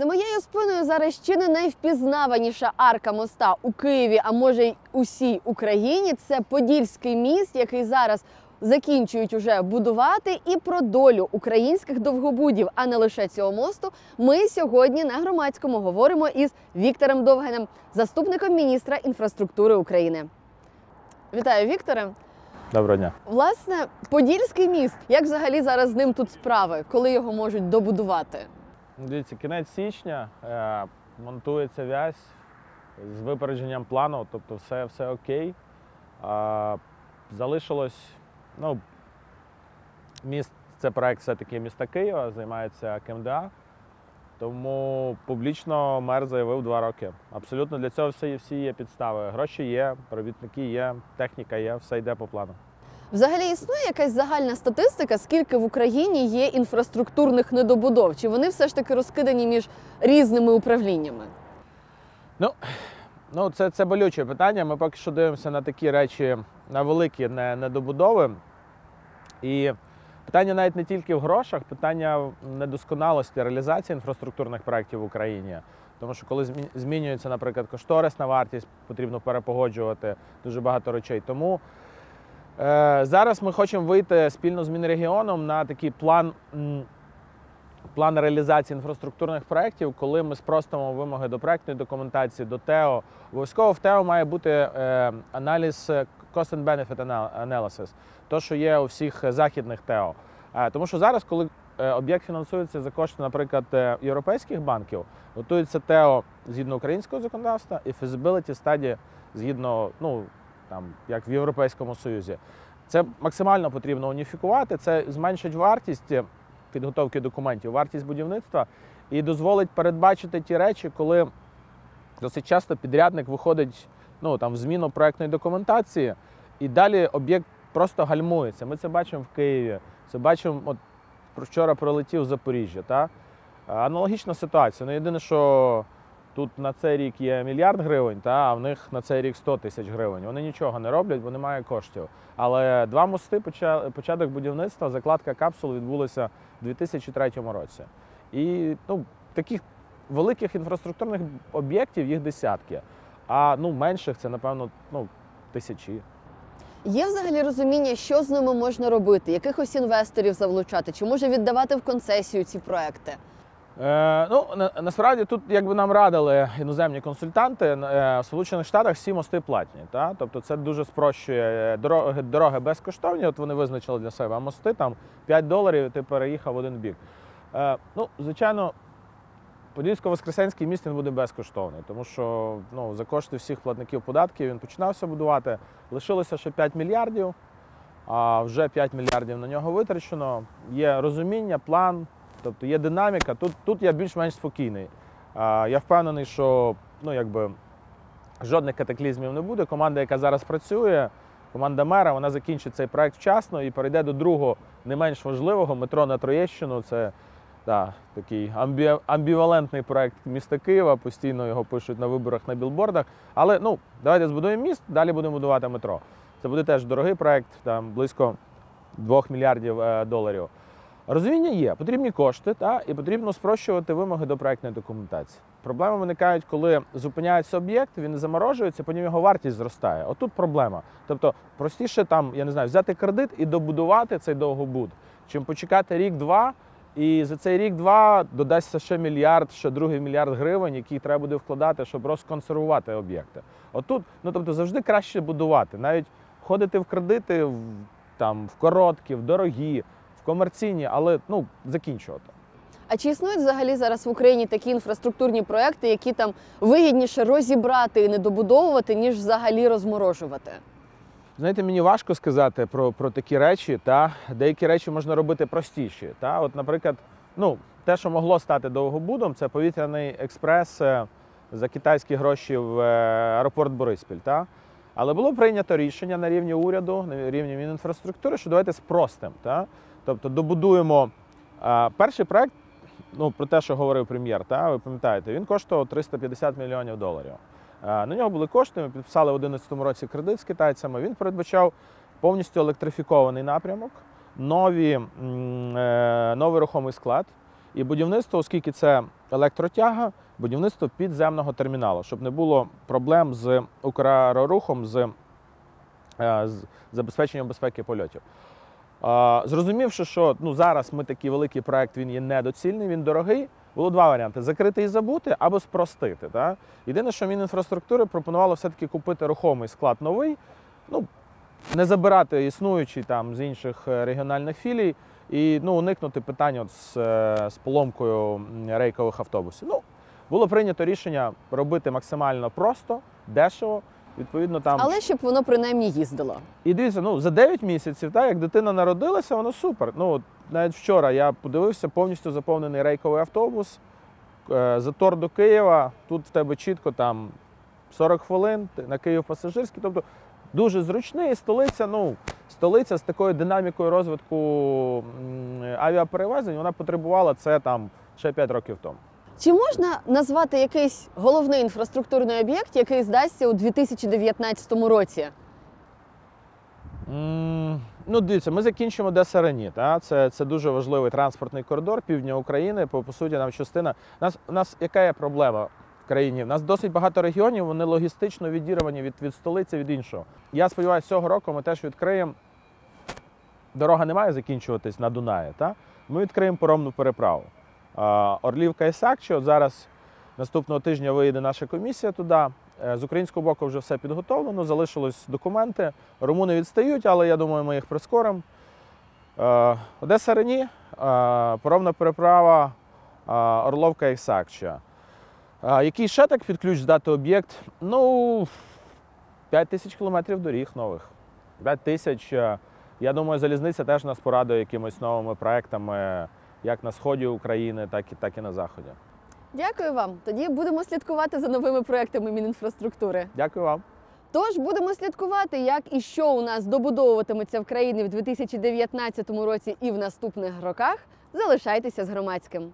За моєю спиною зараз чи не найвпізнаваніша арка моста у Києві, а може й усій Україні. Це Подільський міст, який зараз закінчують уже будувати. І про долю українських довгобудів, а не лише цього мосту. Ми сьогодні на громадському говоримо із Віктором Довганем, заступником міністра інфраструктури України. Вітаю, Вікторе. Доброго дня. Власне, Подільський міст. Як взагалі зараз з ним тут справи, коли його можуть добудувати? Дивіться, кінець січня е, монтується вязь з випередженням плану, тобто все, все окей. А, залишилось, ну, міст, це проект все-таки міста Києва, займається КМДА. Тому публічно мер заявив два роки. Абсолютно для цього всі, всі є підстави. Гроші є, робітники є, техніка є, все йде по плану. Взагалі існує якась загальна статистика, скільки в Україні є інфраструктурних недобудов? Чи вони все ж таки розкидані між різними управліннями? Ну, ну це, це болюче питання. Ми поки що дивимося на такі речі, на великі недобудови. І питання навіть не тільки в грошах, питання недосконалості реалізації інфраструктурних проєктів в Україні. Тому що коли змінюється, наприклад, кошторисна вартість, потрібно перепогоджувати дуже багато речей. Тому зараз ми хочемо вийти спільно з Мінрегіоном на такий план. План реалізації інфраструктурних проєктів, коли ми спростимо вимоги до проєктної документації, до ТЕО. Обов'язково в ТЕО має бути е, аналіз е, cost and benefit analysis, то, що є у всіх західних ТЕО. Е, тому що зараз, коли е, об'єкт фінансується за кошти, наприклад, е, європейських банків, готується ТЕО згідно українського законодавства і feasibility стадії згідно, ну там як в Європейському Союзі. Це максимально потрібно уніфікувати. Це зменшить вартість підготовки документів, вартість будівництва і дозволить передбачити ті речі, коли досить часто підрядник виходить ну, там, в зміну проектної документації, і далі об'єкт просто гальмується. Ми це бачимо в Києві, це бачимо, от вчора пролетів Запоріжжя. Та? Аналогічна ситуація. Ну, єдине, що тут на цей рік є мільярд гривень, та, а в них на цей рік 100 тисяч гривень. Вони нічого не роблять, бо немає коштів. Але два мости, початок будівництва, закладка капсул відбулася у 2003 році. І ну, таких великих інфраструктурних об'єктів їх десятки, а ну, менших це, напевно, ну, тисячі. Є взагалі розуміння, що з ними можна робити, якихось інвесторів залучати, чи може віддавати в концесію ці проекти? Е, ну, на, насправді тут якби нам радили іноземні консультанти, е, в Сполучених Штатах всі мости платні. Та? Тобто це дуже спрощує дороги, дороги безкоштовні, от вони визначили для себе, а мости там 5 доларів, і ти переїхав в один бік. Е, ну, звичайно, Подільсько-Воскресенський міст він буде безкоштовний, тому що ну, за кошти всіх платників податків він починався будувати. Лишилося ще 5 мільярдів, а вже 5 мільярдів на нього витрачено. Є розуміння, план, тобто є динаміка. Тут, тут я більш-менш спокійний. А, я впевнений, що ну, якби, жодних катаклізмів не буде. Команда, яка зараз працює, команда мера, вона закінчить цей проект вчасно і перейде до другого, не менш важливого метро на Троєщину. Це да, такий амбі... амбівалентний проект міста Києва. Постійно його пишуть на виборах на білбордах. Але ну, давайте збудуємо міст, далі будемо будувати метро. Це буде теж дорогий проект, там близько 2 мільярдів е, доларів. Розуміння є, потрібні кошти, та, і потрібно спрощувати вимоги до проектної документації. Проблеми виникають, коли зупиняється об'єкт, він заморожується, потім його вартість зростає. Отут проблема. Тобто простіше там, я не знаю, взяти кредит і добудувати цей довгобуд, чим почекати рік-два, і за цей рік-два додасться ще мільярд, ще другий мільярд гривень, який треба буде вкладати, щоб розконсервувати об'єкти. Отут, ну тобто, завжди краще будувати, навіть входити в кредити в, там, в короткі, в дорогі, в комерційні, але ну, закінчувати. А чи існують взагалі зараз в Україні такі інфраструктурні проекти, які там вигідніше розібрати і не добудовувати, ніж взагалі розморожувати? Знаєте, мені важко сказати про, про такі речі. Та деякі речі можна робити простіші. Та, от, наприклад, ну, те, що могло стати довгобудом, це повітряний експрес е, за китайські гроші в е, аеропорт Бориспіль. Та? Але було прийнято рішення на рівні уряду, на рівні Мінінфраструктури, що давайте спростимо. Та? Тобто добудуємо е, перший проект, ну, про те, що говорив прем'єр, та, ви пам'ятаєте, він коштував 350 мільйонів доларів. Е, На нього були кошти. Ми підписали в 2011 році кредит з китайцями. Він передбачав повністю електрифікований напрямок, нові, е, новий рухомий склад І будівництво, оскільки це електротяга, будівництво підземного терміналу, щоб не було проблем з Украерорухом, з, з забезпеченням безпеки польотів. Зрозумівши, що ну, зараз ми такий великий проект, він є недоцільний, він дорогий. Було два варіанти: закрити і забути або спростити. Так? Єдине, що Мінінфраструктури пропонувало все-таки купити рухомий склад новий, ну, не забирати існуючий там з інших е, регіональних філій і ну, уникнути питань от з, е, з поломкою рейкових автобусів. Ну, було прийнято рішення робити максимально просто, дешево. Відповідно, там Але щоб воно принаймні їздило. і дивіться, ну за 9 місяців, так, як дитина народилася, воно супер. Ну, от навіть вчора я подивився повністю заповнений рейковий автобус. е, Затор до Києва. Тут в тебе чітко там 40 хвилин на Київ пасажирський. Тобто дуже зручний. І столиця, ну, столиця з такою динамікою розвитку авіаперевезень, вона потребувала це там ще 5 років тому. Чи можна назвати якийсь головний інфраструктурний об'єкт, який здасться у 2019 році? М, Ну, дивіться, ми закінчимо Одеса Рені. Це, це дуже важливий транспортний коридор півдня України. По, по суті, нам частина. У нас, у нас яка є проблема в країні? У нас досить багато регіонів, вони логістично відірвані від, від столиці, від іншого. Я сподіваюся, цього року ми теж відкриємо. Дорога не має закінчуватись на Дунаї. Та? Ми відкриємо поромну переправу. Орлівка і Сакчі, от зараз наступного тижня виїде наша комісія туди. Е, З українського боку вже все підготовлено, залишились документи. Румуни відстають, але я думаю, ми їх прискоримо. Е, Одеса Рені, е, поромна переправа, Орловка і Сакча. Який ще так під ключ здати об'єкт? Ну, 5 тисяч кілометрів доріг нових. 5 тисяч. Я думаю, залізниця теж нас порадує якимись новими проектами, як на сході України, так і, так і на заході. Дякую вам. Тоді будемо слідкувати за новими проектами Мінінфраструктури. Дякую вам. Тож будемо слідкувати, як і що у нас добудовуватиметься в країні в 2019 році і в наступних роках. Залишайтеся з громадським.